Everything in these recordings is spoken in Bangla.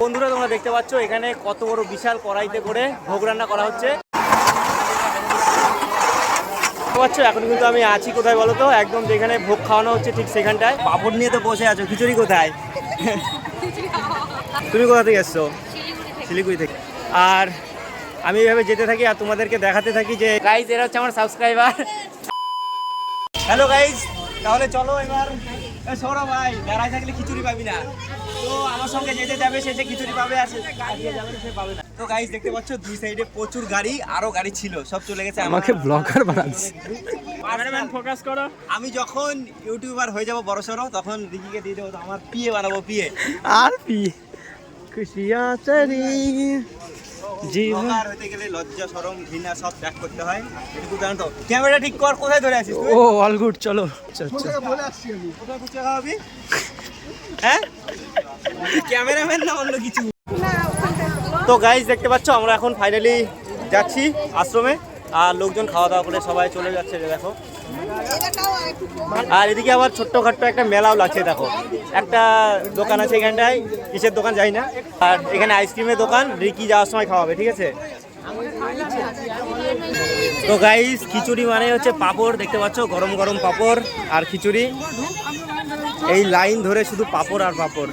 বন্ধুরা তোমরা দেখতে পাচ্ছ এখানে কত বড় বিশাল কড়াইতে করে ভোগ রান্না করা হচ্ছে। দেখতে পাচ্ছ এখন কিন্তু আমি আছি কোথায় বলো তো? একদম যেখানে ভোগ খাওয়ানো হচ্ছে ঠিক সেখানটায়। পাপড় নিয়ে তো বসে আছো খিচুড়ি কোথায়? তুমি কোথা থেকে এসছো? শিলিগুড়ি থেকে। আর আমি এভাবে যেতে থাকি আর তোমাদেরকে দেখাতে থাকি যে গাইজ এরা হচ্ছে আমার সাবস্ক্রাইবার হ্যালো গাইজ তাহলে চলো এবার। সৌরভ ভাই দাঁড়ায় থাকলে খিচুড়ি পাবি না। তো আমার সঙ্গে যেতে যাবে সে যে খিচুড়ি পাবে আর সে যাবে সে পাবে না। তো দেখতে পাচ্ছ দুই সাইডে প্রচুর গাড়ি আরও গাড়ি ছিল সব চলে গেছে আমাকে ব্লগার বানাচ্ছে। ফোকাস করো। আমি যখন ইউটিউবার হয়ে যাব বড় সড়ো তখন রিকিকে দিয়ে দেবো আমার পিয়ে বানাবো পিয়ে। আর পি। খুশিয়া চারি জীবন ব্লগার হতে গেলে লজ্জা শরম ঘৃণা সব ত্যাগ করতে হয়। এটুকু জানো ক্যামেরা ঠিক কর কোথায় ধরে আছিস ও অল গুড চলো। আচ্ছা আচ্ছা। কোথায় কুচে হ্যাঁ? ক্যামেরাম্যান না অন্য কিছু? তো গাইজ দেখতে পাচ্ছ আমরা এখন ফাইনালি যাচ্ছি আশ্রমে আর লোকজন খাওয়া দাওয়া করে সবাই চলে যাচ্ছে দেখো। আর এদিকে আবার ছোট্টখাট্ট একটা মেলাও লাগছে দেখো। একটা দোকান আছে এখানটায় কিসের দোকান যাই না। আর এখানে আইসক্রিমের দোকান রিকি যাওয়ার সময় খাওয়াবে ঠিক আছে? তো গাইস খিচুড়ি মানে হচ্ছে পাপড় দেখতে পাচ্ছ গরম গরম পাপড় আর খিচুড়ি। এই লাইন ধরে শুধু পাপড় আর পাপড়।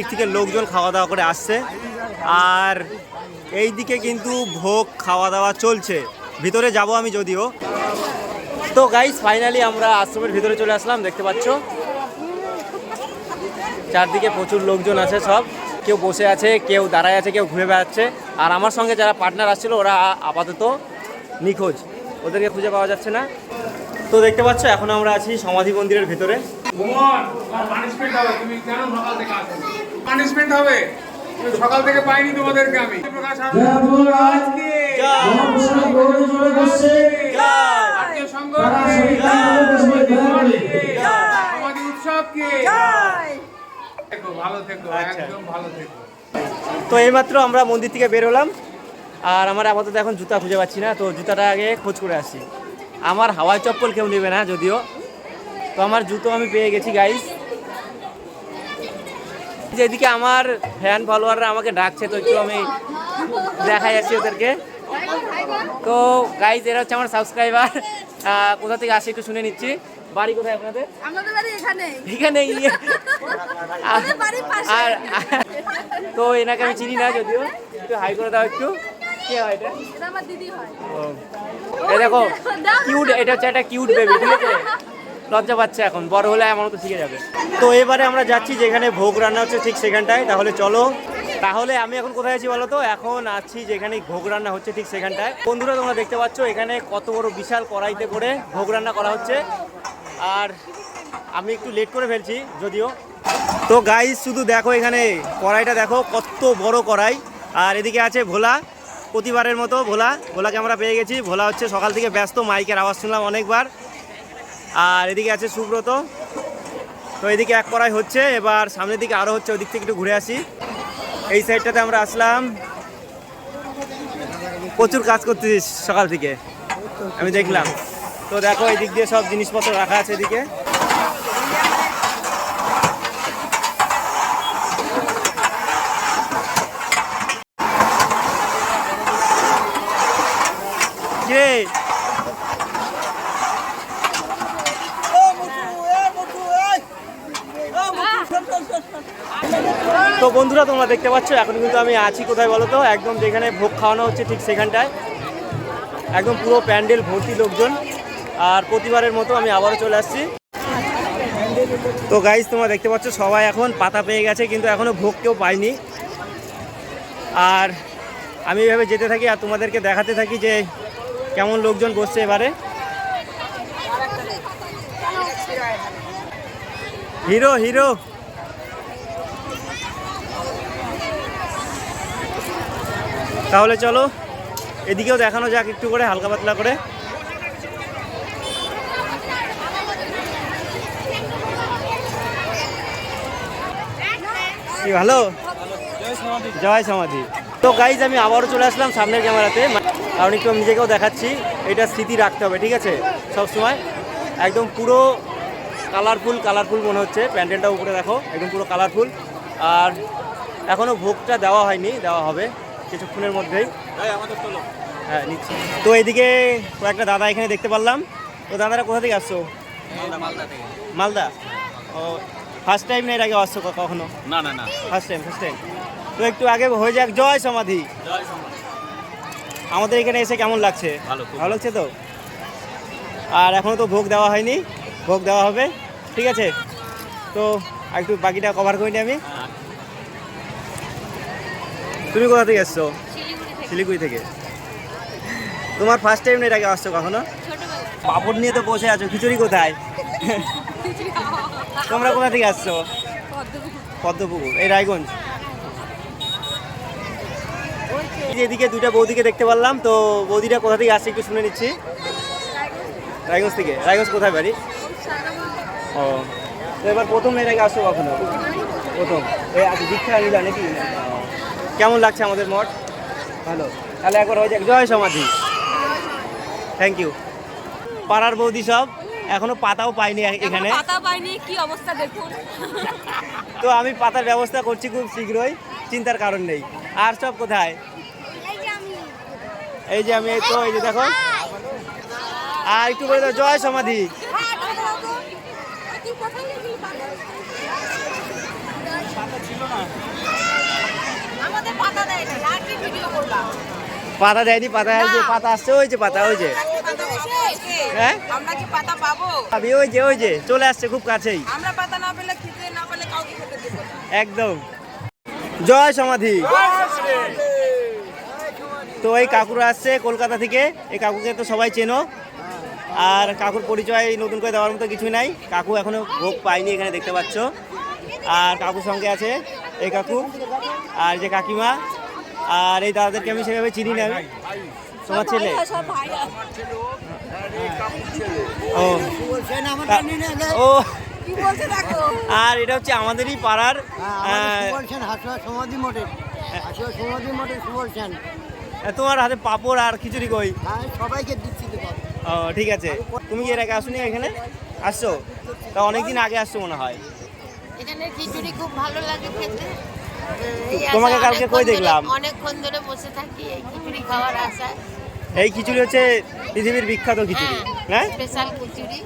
দিক থেকে লোকজন খাওয়া দাওয়া করে আসছে। আর এই দিকে কিন্তু ভোগ খাওয়া দাওয়া চলছে। ভিতরে যাব আমি যদিও। তো গাইস ফাইনালি আমরা আশ্রমের ভিতরে চলে আসলাম, দেখতে পাচ্ছ? চারদিকে প্রচুর লোকজন আছে সব। কেউ বসে আছে, কেউ দাঁড়ায় আছে, কেউ ঘুরে বেড়াচ্ছে। আর আমার সঙ্গে যারা পার্টনার আসছিল, ওরা আপাতত নিখোঁজ। ওদেরকে খুঁজে পাওয়া যাচ্ছে না। তো দেখতে পাচ্ছ, এখন আমরা আছি সমাধি মন্দিরের ভিতরে। পানিশমেন্ট হবে। সকাল থেকে পাইনি তোমাদেরকে আমি। আমাদের ভালো থেকো আচ্ছা। একদম ভালো থেকো। তো এইমাত্র আমরা মন্দির থেকে বের হলাম। আর আমার আপাতত এখন জুতা খুঁজে পাচ্ছি না তো জুতাটা আগে খোঁজ করে আসি। আমার হাওয়াই চপ্পল কেউ নেবে না যদিও। তো আমার জুতো আমি পেয়ে গেছি গাইস যেদিকে আমার ফ্যান ফলোয়াররা আমাকে ডাকছে তো একটু আমি দেখাই যাচ্ছি ওদেরকে। তো গাইজ এরা হচ্ছে আমার সাবস্ক্রাইবার কোথা থেকে আসে একটু শুনে নিচ্ছি। বাড়ি কোথায় আপনাদের? আমাদের বাড়ি এখানে। এখানে আর তো এনাকে আমি চিনি না যদিও। একটু হাই করে দাও একটু। কে হয় এটা? এটা আমার দিদি হয়। ও। দেখো কিউট এটা হচ্ছে একটা কিউট বেবি ঠিক আছে? লজ্জা পাচ্ছে এখন, বড় হলে এমন তো শিখে যাবে। তো এবারে আমরা যাচ্ছি যেখানে ভোগ রান্না হচ্ছে ঠিক সেখানটায়, তাহলে চলো। তাহলে আমি এখন কোথায় আছি বলো তো? এখন আছি যেখানে ভোগ রান্না হচ্ছে ঠিক সেখানটায়। বন্ধুরা, তোমরা দেখতে পাচ্ছ এখানে কত বড় বিশাল কড়াইতে করে ভোগ রান্না করা হচ্ছে। আর আমি একটু লেট করে ফেলছি, যদিও। তো গাইস শুধু দেখো এখানে, কড়াইটা দেখো, কত বড় কড়াই। আর এদিকে আছে ভোলা, প্রতিবারের মতো ভোলা। ভোলাকে আমরা পেয়ে গেছি। ভোলা হচ্ছে সকাল থেকে ব্যস্ত, মাইকের আওয়াজ শুনলাম অনেকবার। আর এদিকে আছে সুব্রত। তো এদিকে এক করাই হচ্ছে, এবার সামনের দিকে আরও হচ্ছে, ওদিক থেকে একটু ঘুরে আসি। এই সাইডটাতে আমরা আসলাম। প্রচুর কাজ করতেছিস সকাল থেকে। আমি দেখলাম। তো দেখো এই দিক দিয়ে সব জিনিসপত্র রাখা আছে এদিকে কে তো বন্ধুরা, তোমরা দেখতে পাচ্ছ, এখন কিন্তু আমি আছি কোথায় বলো তো? একদম যেখানে ভোগ খাওয়ানো হচ্ছে ঠিক সেখানটায়। একদম পুরো প্যান্ডেল ভর্তি লোকজন। আর প্রতিবারের মতো আমি আবারও চলে আসছি। তো গাইজ তোমরা দেখতে পাচ্ছ, সবাই এখন পাতা পেয়ে গেছে, কিন্তু এখনও ভোগ কেউ পায়নি। আর আমি এভাবে যেতে থাকি আর তোমাদেরকে দেখাতে থাকি যে কেমন লোকজন বসছে এবারে। Hero hero! তাহলে চলো, এদিকেও দেখানো যাক একটু করে, হালকা পাতলা করে। ভালো? জয় সমাধি। তো গাইজ আমি আবারও চলে আসলাম সামনের ক্যামেরাতে। কারণ একটু নিজেকেও দেখাচ্ছি, এটা স্মৃতি রাখতে হবে, ঠিক আছে? সব সময়। একদম পুরো কালারফুল কালারফুল মনে হচ্ছে। প্যান্ডেলটা উপরে দেখো, একদম পুরো কালারফুল আর এখনও ভোগটা দেওয়া হয়নি, দেওয়া হবে। কিছুক্ষণের মধ্যেই। হ্যাঁ নিচ্ছি। তো এইদিকে কয়েকটা দাদা এখানে দেখতে পারলাম। তো দাদারা কোথা থেকে আসছো? মালদা ও ফার্স্ট টাইম না এর আগে আসছো কখনো? না না না। ফার্স্ট টাইম ফার্স্ট টাইম তো একটু আগে হয়ে যাক জয় সমাধি। আমাদের এখানে এসে কেমন লাগছে? ভালো, লাগছে তো? আর এখনও তো ভোগ দেওয়া হয়নি। ভোগ দেওয়া হবে। ঠিক আছে? তো একটু বাকিটা কভার করিনি আমি। তুমি কোথা থেকে এসছো? শিলিগুড়ি থেকে। তোমার ফার্স্ট টাইম আগে আসছো কখনো? পাপড় নিয়ে তো বসে আছো খিচুড়ি কোথায়? তোমরা কোথা থেকে আসছো? পদ্মপুকুর। এই রায়গঞ্জ। এদিকে দুইটা বৌদিকে দেখতে পারলাম তো বৌদিটা কোথা থেকে আসছে একটু শুনে নিচ্ছি। রায়গঞ্জ থেকে। রায়গঞ্জ কোথায় বাড়ি? ও। তো এবার প্রথম এর আগে আসছো কখনো? প্রথম। এই আচ্ছা দীক্ষা নিলা নাকি। কেমন লাগছে আমাদের মঠ? ভালো। তাহলে একবার হয়ে যাক। জয় সমাধি। থ্যাংক ইউ পাড়ার বৌদি সব এখনও পাতাও পাইনি এখানে পাতা পাইনি কি অবস্থা দেখুন। তো আমি পাতার ব্যবস্থা করছি খুব শীঘ্রই চিন্তার কারণ নেই। আর সব কোথায়? এই যে আমি এই তো এই যে দেখো। আর একটু বলে জয় সমাধি। পাতা দেয় না আর কি ভিডিও করলাম পাতা দেয়নি পাতা যে পাতা আসছে ওই যে পাতা ওই যে। হ্যাঁ? আমরা কি পাতা পাবো? আমি ওই যে ওই যে চলে আসছে খুব কাছেই। আমরা পাতা না পেলে খেতে না পেলে কাউকে খেতে দেবো একদম। জয় সমাধি। তো এই কাকুরা আসছে কলকাতা থেকে। এই কাকুকে তো সবাই চেনো। আর কাকুর পরিচয় নতুন করে দেওয়ার মতো কিছুই নাই। কাকু এখনও ভোগ পায়নি এখানে দেখতে পাচ্ছ। আর কাকুর সঙ্গে আছে এই কাকু আর যে কাকিমা আর এই দাদাদেরকে আমি সেভাবে চিনি না আমি। তোমার ছেলে? ও। ও। আর এটা হচ্ছে আমাদেরই পাড়ার আহ, সুবলসেন হাসুয়া সমাধি মঠের। সমাধি মঠের সুবলসেন তোমার হাতে পাপড় আর খিচুড়ি কই? হ্যাঁ সবাইকে দিচ্ছি ও ঠিক আছে। তুমি কি এর আগে আসুনি এখানে? আসছো? তা অনেকদিন আগে আসছো মনে হয়। এখানে খিচুড়ি খুব ভালো লাগে খেতে। তোমাকে কালকে কই দেখলাম? অনেকক্ষণ ধরে বসে থাকি এই খিচুড়ি খাওয়ার আশায়। এই খিচুড়ি হচ্ছে পৃথিবীর বিখ্যাত খিচুড়ি হ্যাঁ স্পেশাল খিচুড়ি।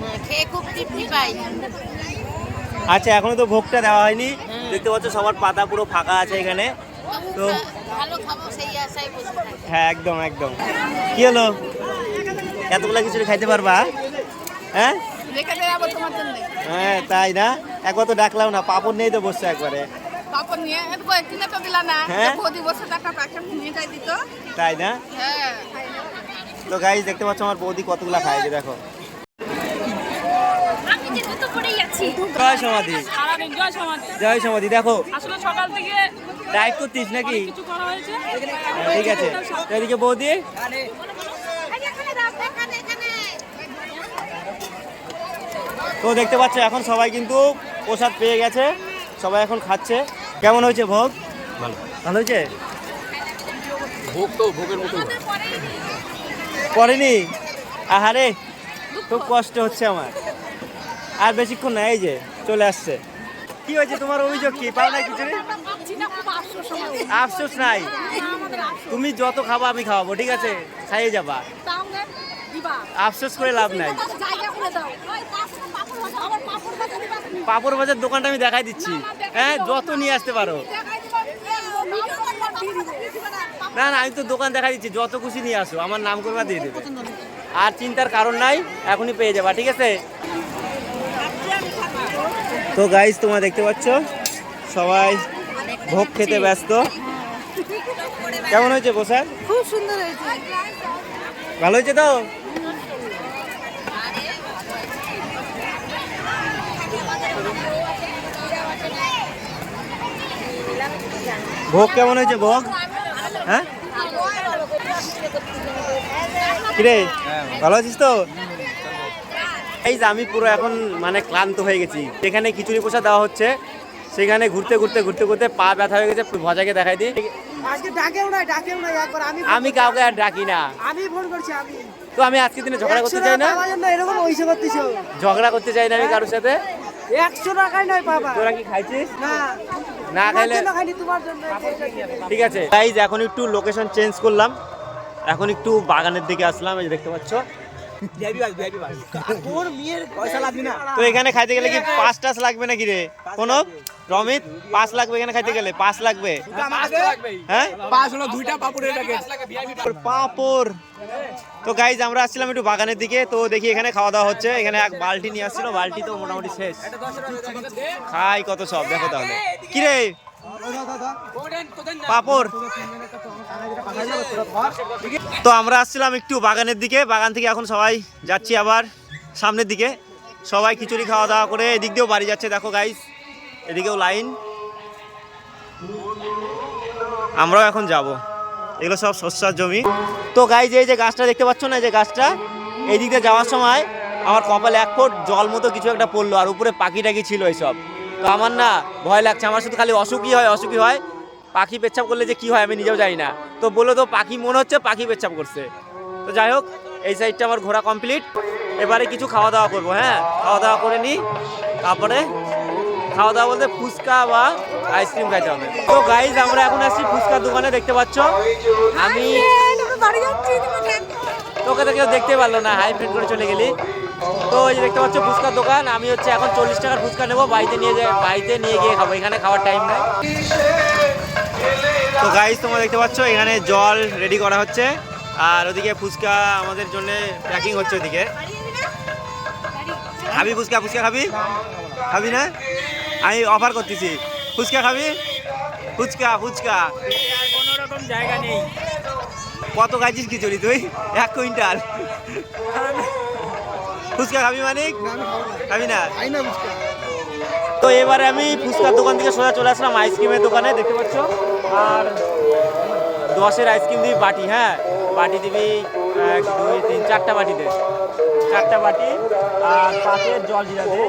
হ্যাঁ, খেয়ে খুব তৃপ্তি পাই। আচ্ছা এখনও তো ভোগটা দেওয়া হয়নি। দেখতে পাচ্ছ সবার পাতা পুরো ফাঁকা আছে এখানে। তো- ভালো খাব সেই আশায় বসে থাকি। হ্যাঁ একদম একদম। কি হলো? এতগুলা খিচুড়ি খাইতে পারবা হ্যাঁ? হ্যাঁ তাই না? একবার তো ডাকলাম না পাপড় নেই তো বসছে একবারে। কাপড় নিয়ে তো দিলা না। হ্যাঁ? একটা প্যাকেট নিয়ে যাই দিত। তাই না? হ্যাঁ। তো গাইজ দেখতে পাচ্ছ আমার বৌদি কতগুলা খায় যে দেখো। জয় সমাধি। জয় সমাধি। দেখো। আসলে সকাল থেকে ডাইট করতিস নাকি? কিছু করা হয়েছে। হ্যাঁ, ঠিক আছে এদিকে বৌদি। তো দেখতে পাচ্ছ এখন সবাই কিন্তু প্রসাদ পেয়ে গেছে। সবাই এখন খাচ্ছে। কেমন হয়েছে ভোগ? ভালো। ভালো হয়েছে? ভোগ তো ভোগের মতো পড়েনি? আহারে খুব কষ্ট হচ্ছে আমার। আর বেশিক্ষণ না এই যে চলে আসছে। কি হয়েছে তোমার অভিযোগ কি? পাও না কিছু আফসোস নাই। তুমি যত খাবা আমি খাওয়াবো ঠিক আছে? খাইয়ে যাবা। আফসোস করে লাভ নাই। পাপড় ভাজা আমার পাপড় ভাজা দিবা তুমি পাপড় বাজার দোকানটা আমি দেখাই দিচ্ছি। হ্যাঁ যত নিয়ে আসতে পারো। না না আমি তো দোকান দেখাই দিচ্ছি যত খুশি নিয়ে আসো। আমার নাম করবা দিয়ে দেবে। আর চিন্তার কারণ নাই এখনই পেয়ে যাবা ঠিক আছে? তো গাইজ তোমরা দেখতে পাচ্ছ সবাই ভোগ খেতে ব্যস্ত। কেমন হয়েছে প্রসাদ খুব সুন্দর হয়েছে। ভালো হয়েছে তো? ভোগ কেমন হয়েছে ভোগ? হ্যাঁ? কিরে ভালো আছিস তো? এই যে আমি পুরো এখন মানে ক্লান্ত হয়ে গেছি। যেখানে খিচুড়ি প্রসাদ দেওয়া হচ্ছে সেখানে ঘুরতে ঘুরতে ঘুরতে ঘুরতে পা ব্যথা হয়ে গেছে ভজাকে দেখাই দিই। আমি কাউকে আর ডাকি না। আমি ফোন করছি আমি। তো আমি আজকের দিনে ঝগড়া করতে চাই না? এরকম ওইসব করতেছো। ঝগড়া করতে চাই না আমি কারোর সাথে? একশো টাকায় নয় বাবা। তোরা কি খাইছিস? না। না খাইলে ঠিক আছে। গাইজ এখন একটু লোকেশন চেঞ্জ করলাম। এখন একটু বাগানের দিকে আসলাম এই যে দেখতে পাচ্ছ। তো এখানে খাইতে গেলে কি পাঁচ টাস লাগবে নাকি রে? কোনো রমিত পাঁচ লাগবে এখানে খাইতে গেলে পাঁচ লাগবে। হ্যাঁ? পাঁচ হলো দুইটা পাপড়ের পাপড় তো গাইজ আমরা আসছিলাম একটু বাগানের দিকে তো দেখি এখানে খাওয়া দাওয়া হচ্ছে। এখানে এক বালতি নিয়ে আসছিল বালতি তো মোটামুটি শেষ। খাই কত সব দেখো তাহলে। কি রে? পাপড়। তো আমরা আসছিলাম একটু বাগানের দিকে, বাগান থেকে এখন সবাই যাচ্ছি আবার সামনের দিকে। সবাই খিচুড়ি খাওয়া দাওয়া করে এদিক দিয়েও বাড়ি যাচ্ছে, দেখো গাইস এদিকেও লাইন আমরাও এখন যাব। এগুলো সব শস্যার জমি। তো গাইজ এই যে গাছটা দেখতে পাচ্ছ না, এই যে গাছটা এই দিক দিয়ে যাওয়ার সময় আমার কপালে এক ফুট জল মতো কিছু একটা পড়ল, আর উপরে পাখি টাকি ছিল এইসব। তো আমার না ভয় লাগছে, আমার শুধু খালি অসুখই হয় অসুখই হয়। পাখি পেচ্ছাপ করলে যে কি হয় আমি নিজেও জানি না। তো বলল তো পাখি মনে হচ্ছে পাখি পেচ্ছাপ করছে। তো যাই হোক এই সাইডটা আমার ঘোরা কমপ্লিট এবারে কিছু খাওয়া দাওয়া করব হ্যাঁ? খাওয়া দাওয়া করে নিই তারপরে খাওয়া দাওয়া বলতে ফুচকা বা আইসক্রিম খাইতে হবে। তো গাইজ আমরা এখন আসছি ফুচকার দোকানে দেখতে পাচ্ছ? আমি তোকে তো কেউ দেখতে পারল না হাই ফ্রেন্ড করে চলে গেলি। তো এই যে দেখতে পাচ্ছ ফুচকার দোকান আমি হচ্ছে এখন চল্লিশ টাকার ফুচকা নেব বাড়িতে নিয়ে যাই বাড়িতে নিয়ে গিয়ে খাব এখানে খাওয়ার টাইম নাই। তো গাইজ তোমরা দেখতে পাচ্ছ এখানে জল রেডি করা হচ্ছে আর ওদিকে ফুচকা আমাদের জন্য প্যাকিং হচ্ছে ওদিকে। খাবি ফুচকা ফুচকা খাবি? খাবি না? আমি অফার করতেছি। ফুচকা খাবি? ফুচকা ফুচকা। কোনো রকম জায়গা নেই। কত খাইছিস খিচুড়ি তুই? এক কুইন্টাল। ফুচকা খাবি মানিক খাবি না। তো এবারে আমি ফুচকার দোকান থেকে সোজা চলে আসলাম আইসক্রিমের দোকানে দেখতে পাচ্ছ? আর দশের আইসক্রিম দিবি বাটি হ্যাঁ? বাটি দিবি এক দুই তিন চারটা বাটি দে। চারটা বাটি আর পাঁচের জল জিরা দে।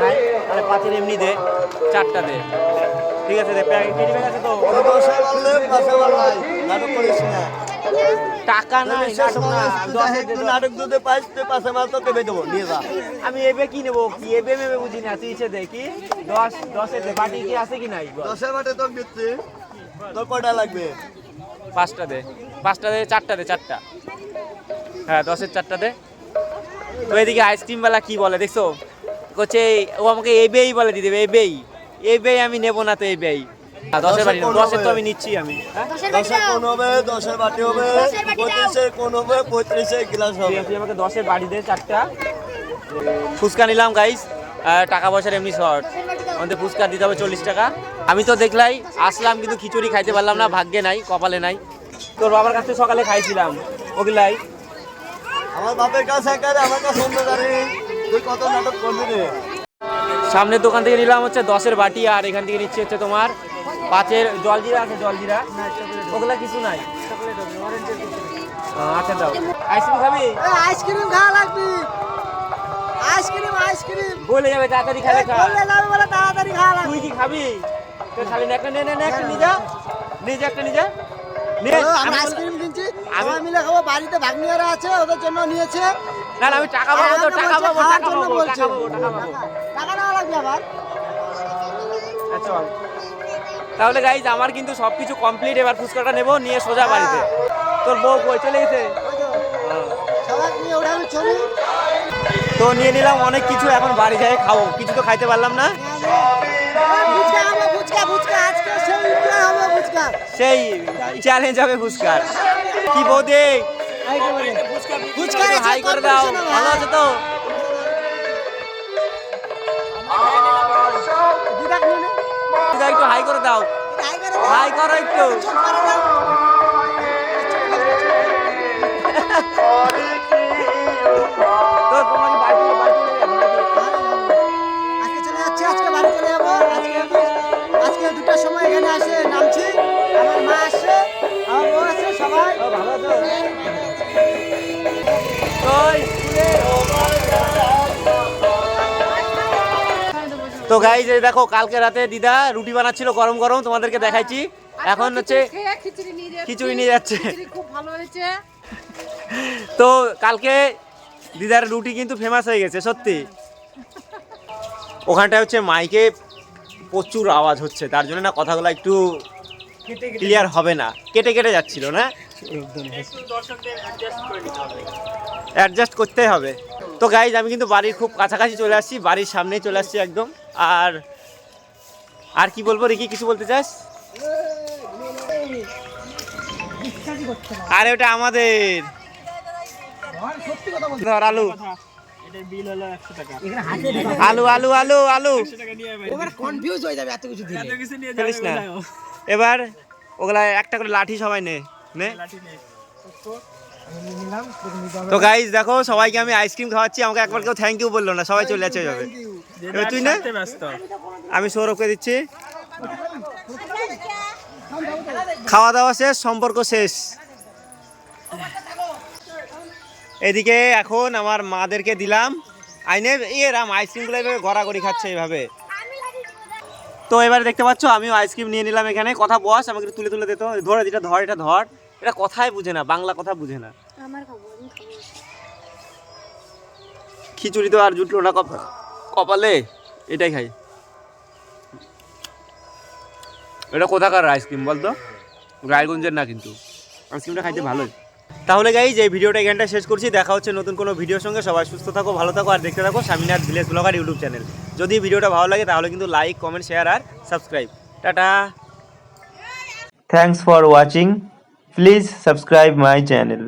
নাই তাহলে পাঁচের এমনি দে চারটা দে। ঠিক আছে দে প্যাকেট কেটে আছে তো? টাকা নাই নাটক না দশের দে, দশ। নাটক দুধে পাঁচ পাঁচে মাল তো দেবে দেবো নিয়ে যা। আমি এবে কি নেব কি? এবে মেবে বুঝি না তুই ইচ্ছে দেখি দশ দশের দে বাটি কি আছে কি নাই? দশের মাঠে তোর দিচ্ছি তোর কয়টা লাগবে? পাঁচটা দে পাঁচটা দে চারটা দে চারটা। হ্যাঁ দশের চারটা দে। তো এদিকে আইসক্রিমওয়ালা কি বলে দেখছ? হচ্ছে ও আমাকে এবেই বলে দিয়ে দেবে এবেই এবেই আমি নেব না তো এবেই দশের বাটি দশের তো আমি নিচ্ছি আমি। হ্যাঁ? দশের কোন হবে? দশের বাটি হবে? পঁয়ত্রিশের কোন হবে? পঁয়ত্রিশের গ্লাস হবে। তুই আমাকে দশের দে চারটা। ফুচকা নিলাম গাইস টাকা পয়সার এমনি শর্ট। আমাদের ফুচকা দিতে হবে চল্লিশ টাকা। আমি তো দেখলাই আসলাম কিন্তু খিচুড়ি খাইতে পারলাম না ভাগ্যে নাই কপালে নাই। তোর বাবার কাছে সকালে খাইছিলাম। ওগুলাই আমার বাপের কাছে একারে আমার কাছে অন্য তুই কত নাটক করবি রে? সামনের দোকান থেকে নিলাম হচ্ছে দশের বাটি আর এখান থেকে নিচ্ছি হচ্ছে তোমার পাঁচের জলজিরা আছে জলজিরা ওগুলা কিছু নাই। আচ্ছা দাও। আইসক্রিম খাবি? আইসক্রিম খাওয়া লাগবে। Ice cream ice cream. বলে যাবে তাড়াতাড়ি খেলে খা। যাবে বলে তাড়াতাড়ি খাওয়া লাগবে। তুই কি খাবি? তুই খালি না একটা নে নে নে একটা নিয়ে যা। নিয়ে যা একটা নিয়ে যা। নে আমি বল- আইসক্রিম কিনছি। আমি- মিলে খাব। বাড়িতে ভাগ্নিয়ারা আছে ওদের জন্য নিয়েছে। না না আমি টাকা পাবো তো টাকা পাবো টাকা পাবো। টাকা পাবো টাকা পাবো। টাকা নেওয়া লাগবে আবার। আচ্ছা তাহলে গাইজ আমার কিন্তু সব কিছু কমপ্লিট এবার ফুচকাটা নেব নিয়ে সোজা বাড়িতে। তোর বউ কই? চলে গেছে? তো নিয়ে নিলাম অনেক কিছু এখন বাড়ি যাই খাব। কিছু তো খাইতে পারলাম না। সেই চ্যালেঞ্জ হবে ফুচকার। কি বৌদি? হাই করে দাও। ভালো আছে তো? দিদা একটু হাই করে দাও। হাই করো একটু। তো সময় এখানে আসে নামছি। আমার মা আসছে আমার বউ আছে সবাই। ভালো আছো? তো গাইজ এই দেখো কালকে রাতে দিদা রুটি বানাচ্ছিল গরম গরম তোমাদেরকে দেখাইছি এখন হচ্ছে খিচুড়ি নিয়ে যাচ্ছি। খিচুড়ি নিয়ে যাচ্ছে। খুব ভালো হয়েছে। তো কালকে দিদার রুটি কিন্তু ফেমাস হয়ে গেছে সত্যি। ওখানটায় হচ্ছে মাইকে প্রচুর আওয়াজ হচ্ছে তার জন্য না কথাগুলো একটু ক্লিয়ার হবে না। কেটে কেটে যাচ্ছিল না? অ্যাডজাস্ট করতে হবে। তো গাইজ আমি কিন্তু বাড়ির খুব কাছাকাছি চলে আসছি বাড়ির সামনেই চলে আসছি একদম। আর আর কি বলব রিকি কিছু বলতে চাস? আরে ওটা আমাদের। ধর আলু। আলু আলু আলু আলু। কনফিউজ হয়ে যাবে এত কিছু না। এবার ওগুলা একটা করে লাঠি সবাই নে নে। তো গাইজ দেখো সবাইকে আমি আইসক্রিম খাওয়াচ্ছি। আমাকে একবার কেউ থ্যাংক ইউ বলল না সবাই চলে যাচ্ছে যাবে তুই না। আমি সৌরভকে দিচ্ছি। খাওয়া দাওয়া শেষ সম্পর্ক শেষ। এদিকে এখন আমার মাদেরকে দিলাম। আইনে ইয়ে রাম আইসক্রিমগুলো এইভাবে গড়াগড়ি খাচ্ছে এইভাবে। তো এবারে দেখতে পাচ্ছ আমিও আইসক্রিম নিয়ে নিলাম এখানে। কথা বস আমাকে একটু তুলে তুলে দিত ধর এটা ধর এটা ধর। এটা কথাই বুঝে না বাংলা কথা বুঝে না। আমি খিচুড়ি তো আর জুটলো না কপাল। কপালে, এটাই খাই। এটা কোথাকার আইসক্রিম বলতো? রায়গঞ্জের না কিন্তু। আইসক্রিমটা খাইতে ভালোই। তাহলে গাইজ এই ভিডিওটা এখানটা শেষ করছি। দেখা হচ্ছে নতুন কোনো ভিডিওর সঙ্গে। সবাই সুস্থ থাকো, ভালো থাকো, আর দেখতে থাকো Swaminath village blogger YouTube channel. যদি ভিডিওটা ভালো লাগে, তাহলে কিন্তু লাইক কমেন্ট শেয়ার আর subscribe tata. Thanks for watching please subscribe my channel